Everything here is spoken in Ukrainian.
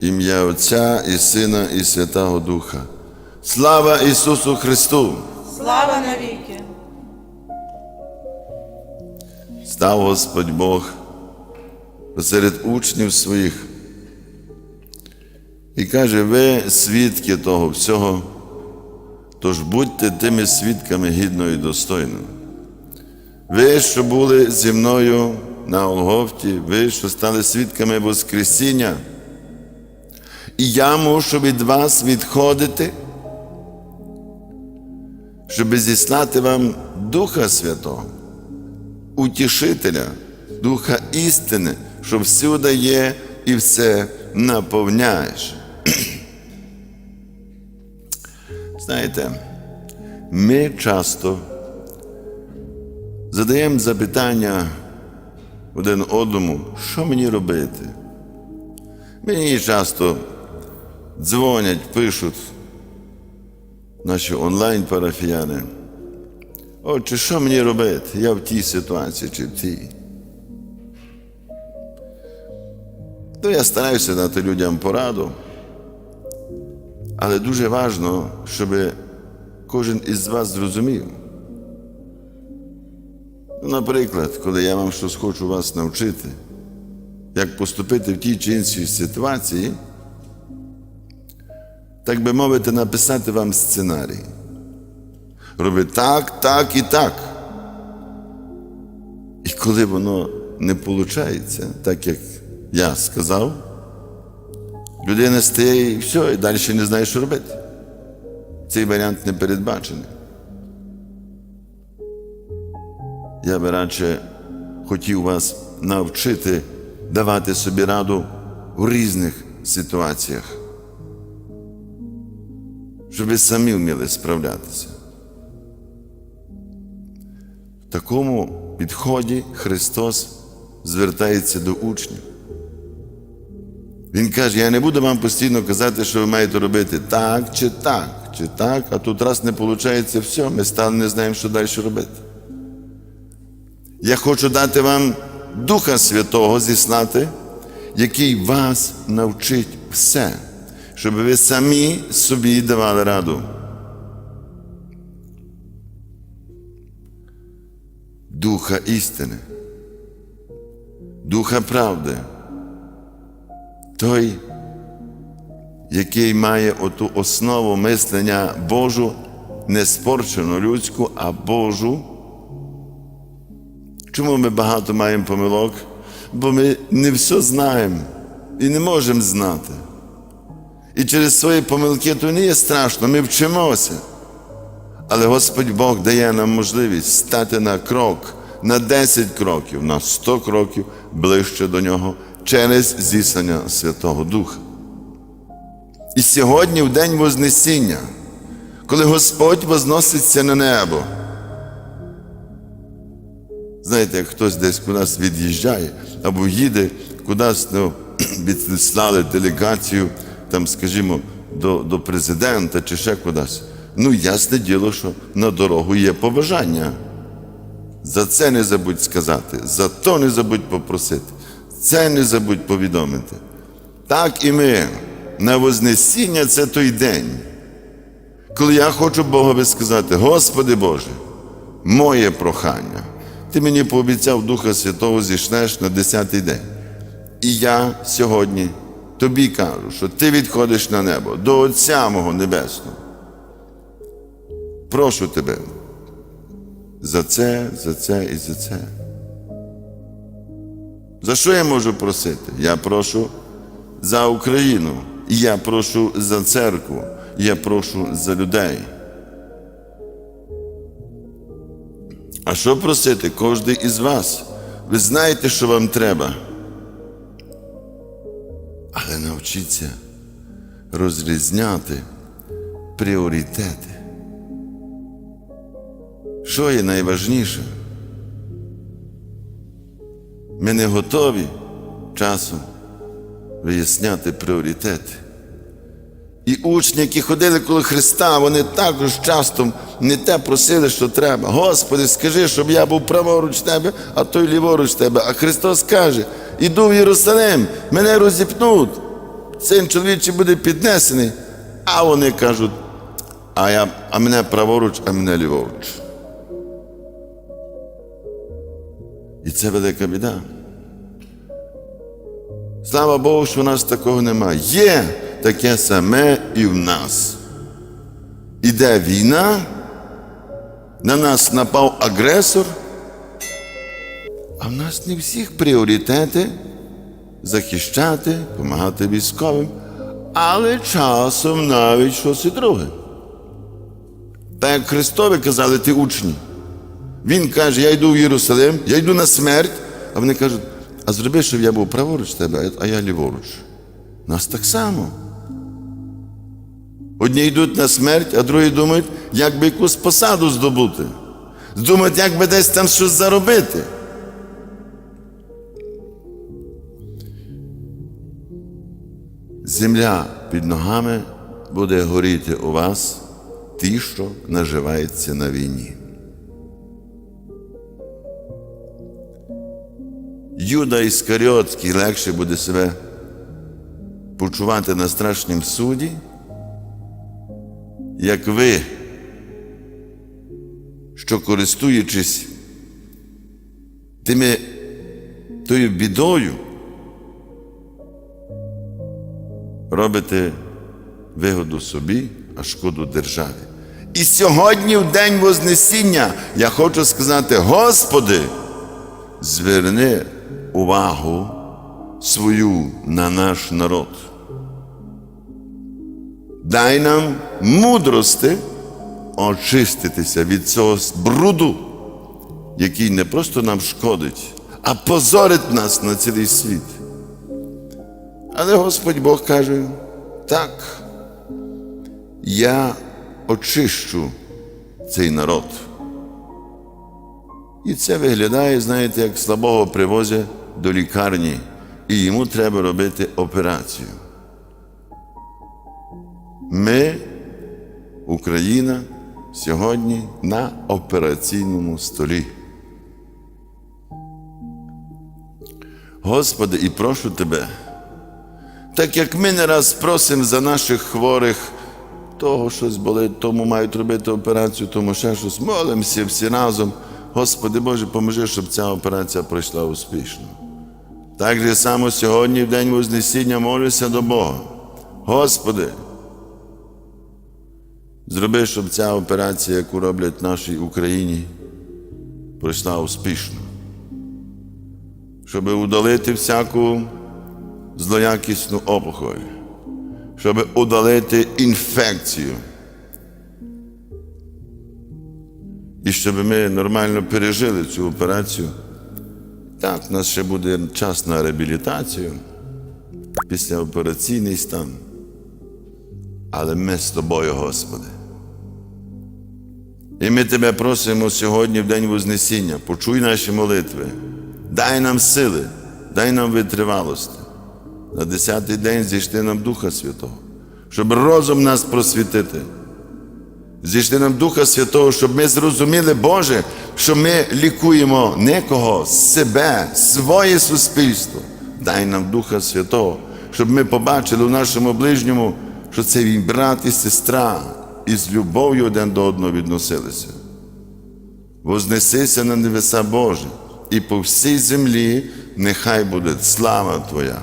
Ім'я Отця і Сина, і Святого Духа. Слава Ісусу Христу! Слава навіки! Став Господь Бог посеред учнів своїх і каже, ви свідки того всього, тож будьте тими свідками гідно і достойно. Ви, що були зі мною на Олговті, ви, що стали свідками Воскресіння, і я мушу від вас відходити, щоб зіслати вам Духа Святого, утішителя, Духа істини, що всюди є і все наповняєш. Знаєте, ми часто задаємо запитання один одному, що мені робити. Мені часто дзвонять, пишуть наші онлайн-парафіяни. Отже, що мені робити? Я в тій ситуації чи в тій. То я стараюся дати людям пораду, але дуже важливо, щоб кожен із вас зрозумів. Наприклад, коли я вам щось хочу вас навчити, як поступити в тій чи іншій ситуації, так би мовити, написати вам сценарій. Роби так, так і так. І коли воно не виходить, так як я сказав, людина стає і все, і далі не знає, що робити. Цей варіант не передбачений. Я би радше хотів вас навчити давати собі раду у різних ситуаціях, щоб ви самі вміли справлятися. В такому підході Христос звертається до учнів. Він каже: я не буду вам постійно казати, що ви маєте робити так чи так, чи так, а тут раз не виходить, все, ми стали не знаємо, що далі робити. Я хочу дати вам Духа Святого зіслати, який вас навчить все, щоб ви самі собі давали раду. Духа істини, Духа правди, той, який має оту основу мислення Божу, не спорчену людську, а Божу. Чому ми багато маємо помилок? Бо ми не все знаємо і не можемо знати. І через свої помилки то не є страшно, ми вчимося. Але Господь Бог дає нам можливість стати на крок, на 10 кроків, на 100 кроків ближче до Нього через зіслання Святого Духа. І сьогодні, в день Вознесіння, коли Господь возноситься на небо, Знаєте, як хтось десь кудись від'їжджає або їде кудись ну, відслали делегацію, там, скажімо, до, до президента чи ще кудись. Ну, ясне діло, що на дорогу є побажання. За це не забудь сказати, за то не забудь попросити, це не забудь повідомити. Так і ми на Вознесіння це той день, коли я хочу Богові сказати, Господи Боже, моє прохання. Ти мені пообіцяв Духа Святого зійшлеш на десятий день. І я сьогодні тобі кажу, що ти відходиш на небо до Отця мого Небесного. Прошу тебе за це, за це і за це. За що я можу просити? Я прошу за Україну, я прошу за церкву, я прошу за людей. А що просити кожен із вас? Ви знаєте, що вам треба. Але навчіться розрізняти пріоритети. Що є найважніше? Ми не готові часом виясняти пріоритети. І учні, які ходили коло Христа, вони також часто не те просили, що треба. Господи, скажи, щоб я був праворуч тебе, а той ліворуч тебе. А Христос каже: іду в Єрусалим, мене розіпнуть. син чоловічий буде піднесений, а вони кажуть, а, я, а мене праворуч, а мене ліворуч. І це велика біда. Слава Богу, що в нас такого немає. Є таке саме і в нас. Іде війна, на нас напав агресор, а в нас не всіх пріоритети захищати, допомагати військовим, але часом навіть щось і друге. Так як Христові казали, ти учні. Він каже, я йду в Єрусалим, я йду на смерть, а вони кажуть, а зроби, щоб я був праворуч тебе, а я ліворуч. Нас так само. Одні йдуть на смерть, а другі думають, як би якусь посаду здобути. Думають, як би десь там щось заробити. Земля під ногами буде горіти у вас ті, що наживається на війні. Юда Іскаріотський легше буде себе почувати на страшнім суді, як ви, що користуючись тими тою бідою, робите вигоду собі, а шкоду державі. І сьогодні, в День Вознесіння, я хочу сказати, Господи, зверни увагу свою на наш народ. Дай нам мудрости очиститися від цього бруду, який не просто нам шкодить, а позорить нас на цілий світ. Але Господь Бог каже, так, я очищу цей народ. І це виглядає, знаєте, як слабого привозять до лікарні, і йому треба робити операцію. Ми, Україна, сьогодні на операційному столі. Господи, і прошу Тебе, так як ми не раз просимо за наших хворих, того щось болить, тому мають робити операцію, тому ще щось. Молимося всі разом. Господи Боже, поможи, щоб ця операція пройшла успішно. Так же само сьогодні, в День Вознесіння, молюся до Бога. Господи, зроби, щоб ця операція, яку роблять в нашій Україні, пройшла успішно. Щоб удалити всяку злоякісну опухоль, щоб удалити інфекцію. І щоб ми нормально пережили цю операцію. Так, у нас ще буде час на реабілітацію, післяопераційний стан. Але ми з тобою, Господи. І ми Тебе просимо сьогодні в День Вознесіння, почуй наші молитви, дай нам сили, дай нам витривалості. На десятий день зійшли нам Духа Святого, щоб розум нас просвітити. Зійшли нам Духа Святого, щоб ми зрозуміли, Боже, що ми лікуємо не кого, себе, своє суспільство. Дай нам Духа Святого, щоб ми побачили в нашому ближньому, що це він брат і сестра, і з любов'ю один до одного відносилися. Вознесися на небеса Боже, і по всій землі нехай буде слава Твоя,